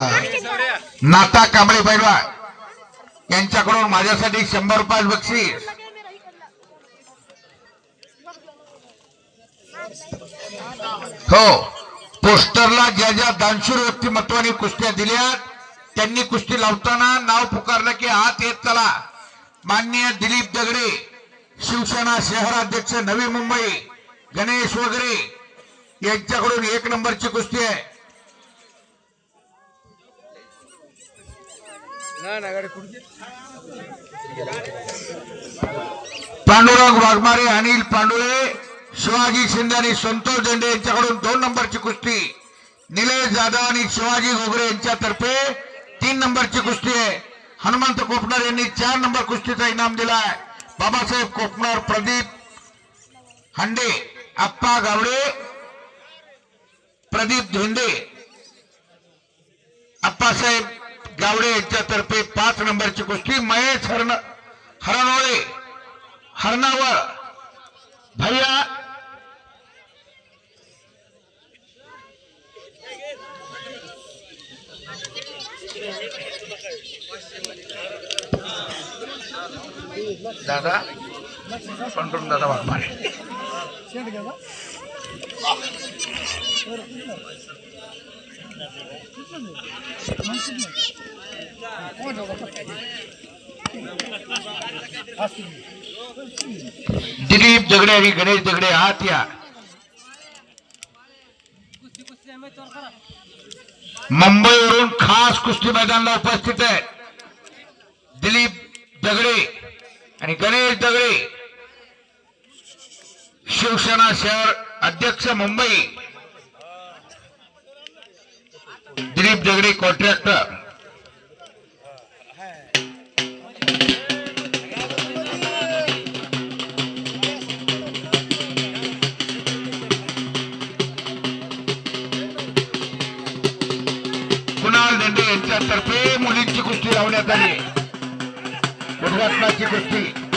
नाता कांबळे पैलवान. यांच्याकडून माझ्यासाठी शंभर रुपयाच बक्षीस. हो. पोस्टरला ज्या ज्या दानशूर व्यक्तिमत्वाने कुस्त्या दिल्या त्यांनी कुस्ती लावताना नाव पुकारलं की हात येत चला. माननीय दिलीप दगडे शिवसेना शहराध्यक्ष नवी मुंबई गणेश वगैरे यांच्याकडून एक नंबरची कुस्ती आहे. पांडुरंग वाघमारे अनिल पांडुळे शिवाजी शिंदे आणि संतोष झेंडे यांच्याकडून दोन नंबरची कुस्ती. निलेश जाधव आणि शिवाजी घोगरे यांच्यातर्फे तीन नंबरची कुस्ती आहे. हनुमंत कोपणार यांनी चार नंबर कुस्तीचा इनाम दिलाय. बाबासाहेब कोपणार प्रदीप हंडे आप्पा गावडे प्रदीप धोंडे आप्पासाहेब गावडे यांच्यातर्फे पाच नंबरची कुस्ती. महेश हरण हरणोळे. हरणावळ. भैया. दादा. पंटून दादा वाघमारे. दिलीप दगडे आणि गणेश दगडे हात या. मुंबईवरून खास कुस्ती मैदानाला उपस्थित आहे दिलीप दगडे आणि गणेश दगडे शिवसेना शहर अध्यक्ष मुंबई. दिलीप जगडे कॉन्ट्रॅक्टर कुणाल देंडे यांच्यातर्फे मुलींची कुस्ती लावण्यात आली. उद्घाटनाची कुस्ती.